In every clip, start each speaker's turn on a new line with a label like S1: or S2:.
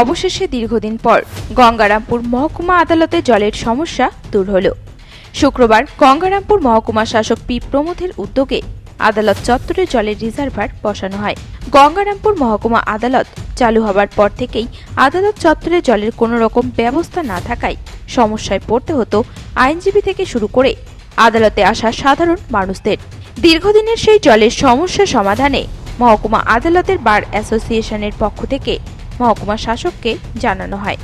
S1: অবশেষে দীর্ঘদিন পর গঙ্গারামপুর মহকুমা আদালতে জলের সমস্যা দূর হল। শুক্রবার গঙ্গারামপুর মহকুমা শাসক পি প্রমোদের উদ্যোগে আদালত চত্বরে জলের রিজার্ভার বসানো হয়। গঙ্গারামপুর মহকুমা আদালত চালু হবার পর থেকেই আদালত চত্বরে জলের কোনো রকম ব্যবস্থা না থাকায় সমস্যায় পড়তে হতো আইনজীবী থেকে শুরু করে আদালতে আসা সাধারণ মানুষদের। দীর্ঘদিনের সেই জলের সমস্যা সমাধানে মহকুমা আদালতের বার অ্যাসোসিয়েশনের পক্ষ থেকে মহকুমা শাসককে জানানো হয়।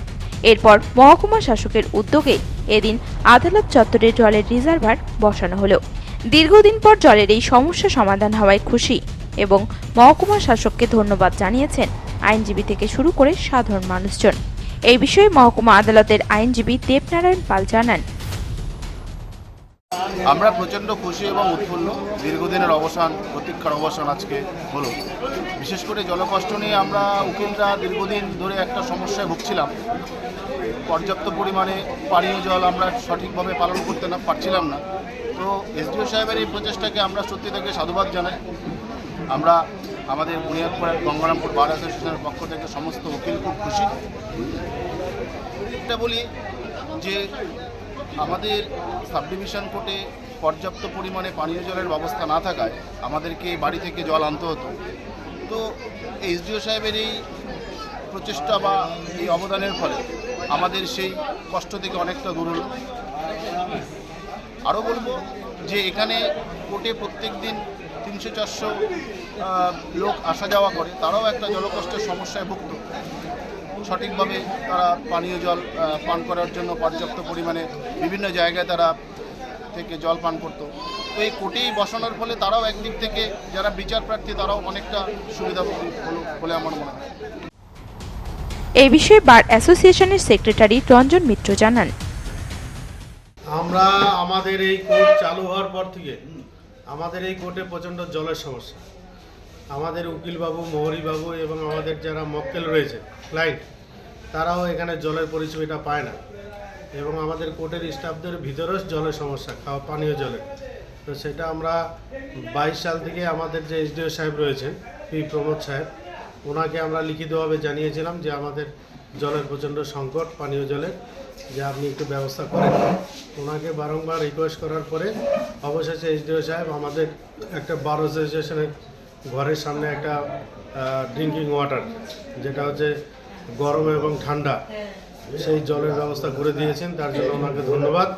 S1: এরপর মহকুমা শাসকের উদ্যোগে এদিন আদালত চত্বরে জলের রিজার্ভার বসানো হলো। দীর্ঘদিন পর জলের এই সমস্যা সমাধান হওয়ায় খুশি এবং মহকুমা শাসককে ধন্যবাদ জানিয়েছেন আইনজীবী থেকে শুরু করে সাধারণ মানুষজন। এই বিষয়ে মহকুমা আদালতের আইনজীবী দেবনারায়ণ পাল জানান।
S2: আমরা প্রচণ্ড খুশি এবং উৎফুল্ল। দীর্ঘদিনের অবসান, প্রতীক্ষার অবসান আজকে হলো। বিশেষ করে জলকষ্ট নিয়ে আমরা উকিলরা দীর্ঘদিন ধরে একটা সমস্যায় ভুগছিলাম। পর্যাপ্ত পরিমাণে পানীয় জল আমরা সঠিকভাবে পালন করতে না পারছিলাম না। তো এসডিও সাহেবের এই প্রচেষ্টাকে আমরা সত্যি থেকে সাধুবাদ জানাই। আমরা আমাদের বুনিয়াদপুরের গঙ্গারামপুর বার অ্যাসোসিয়েশনের পক্ষ থেকে সমস্ত উকিল খুব খুশি। এটা বলি যে আমাদের সাব ডিভিশন কোর্টে পর্যাপ্ত পরিমাণে পানীয় জলের ব্যবস্থা না থাকায় আমাদেরকে বাড়ি থেকে জল আনতে হতো। তো এইচডিও সাহেবের এই প্রচেষ্টা বা এই অবদানের ফলে আমাদের সেই কষ্ট থেকে অনেকটা দূর হলো। আরও বলব যে এখানে কোর্টে প্রত্যেক দিন তিনশো চারশো লোক আসা যাওয়া করে, তারাও একটা জলকষ্টের সমস্যায় ভুগত সঠিকভাবে তারা পানীয় জল পান করার জন্য পর্যাপ্ত পরিমাণে বিভিন্ন জায়গায় তারা থেকে জল পান করতো। তো এই কোটি বসানোর ফলে তারাও একদিক থেকে যারা বিচার প্রার্থী তারাও অনেকটা সুবিধা হলো বলে আমার মনে হয়।
S1: এই বিষয়ে বার অ্যাসোসিয়েশনের সেক্রেটারি রঞ্জন মিত্র জানান।
S3: আমরা আমাদের এই কোর্ট চালু হওয়ার পর থেকে আমাদের এই কোর্টে প্রচণ্ড জলের সমস্যা। আমাদের উকিলবাবু মোহরিবাবু এবং আমাদের যারা মক্কেল রয়েছে ক্লায়েন্ট তারাও এখানে জলের পরিষেবাটা পায় না। এবং আমাদের কোর্টের স্টাফদের ভিতরেও জলের সমস্যা খাওয়া পানীয় জলের তো সেটা আমরা বাইশ সাল থেকে আমাদের যে এসডিও সাহেব রয়েছেন, পি প্রমোদ সাহেব, ওনাকে আমরা লিখিতভাবে জানিয়েছিলাম যে আমাদের জলের প্রচণ্ড সংকট, পানীয় জলের যে আপনি একটু ব্যবস্থা করেন। ওনাকে বারংবার রিকোয়েস্ট করার পরে অবশেষে এসডিও সাহেব আমাদের একটা বার অ্যাসোসিয়েশনের ঘরের সামনে একটা ড্রিঙ্কিং ওয়াটার যেটা হচ্ছে গরম এবং ঠান্ডা। সেই জলের ব্যবস্থা করে দিয়েছেন, তার জন্য ওনাকে ধন্যবাদ।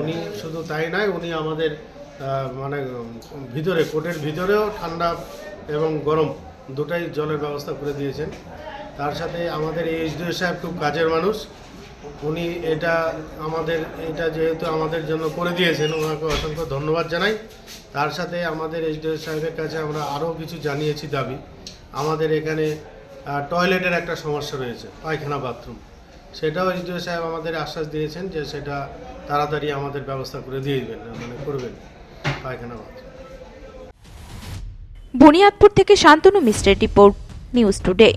S3: উনি শুধু তাই নয়, উনি আমাদের মানে ভিতরে, কোটের ভিতরেও ঠান্ডা এবং গরম দুটাই জলের ব্যবস্থা করে দিয়েছেন। তার সাথে আমাদের এই এইচডিও সাহেব খুব কাজের মানুষ। উনি এটা আমাদের, এটা যেহেতু আমাদের জন্য করে দিয়েছেন, ওনাকে অসংখ্য ধন্যবাদ জানাই। তার সাথে আমাদের এইচডিও সাহেবের কাছে আমরা আরও কিছু জানিয়েছি দাবি। আমাদের এখানে টয়লেটের একটা সমস্যা রয়েছে, পায়খানা বাথরুম। সেটাও এইচডিও সাহেব আমাদের আশ্বাস দিয়েছেন যে সেটা তাড়াতাড়ি আমাদের ব্যবস্থা করে দিয়ে দেবেন মানে করবেন পায়খানা বাথরুম।
S1: বুনিয়াদপুর থেকে শান্তনু মিশ্রের রিপোর্ট, নিউজ টুডে।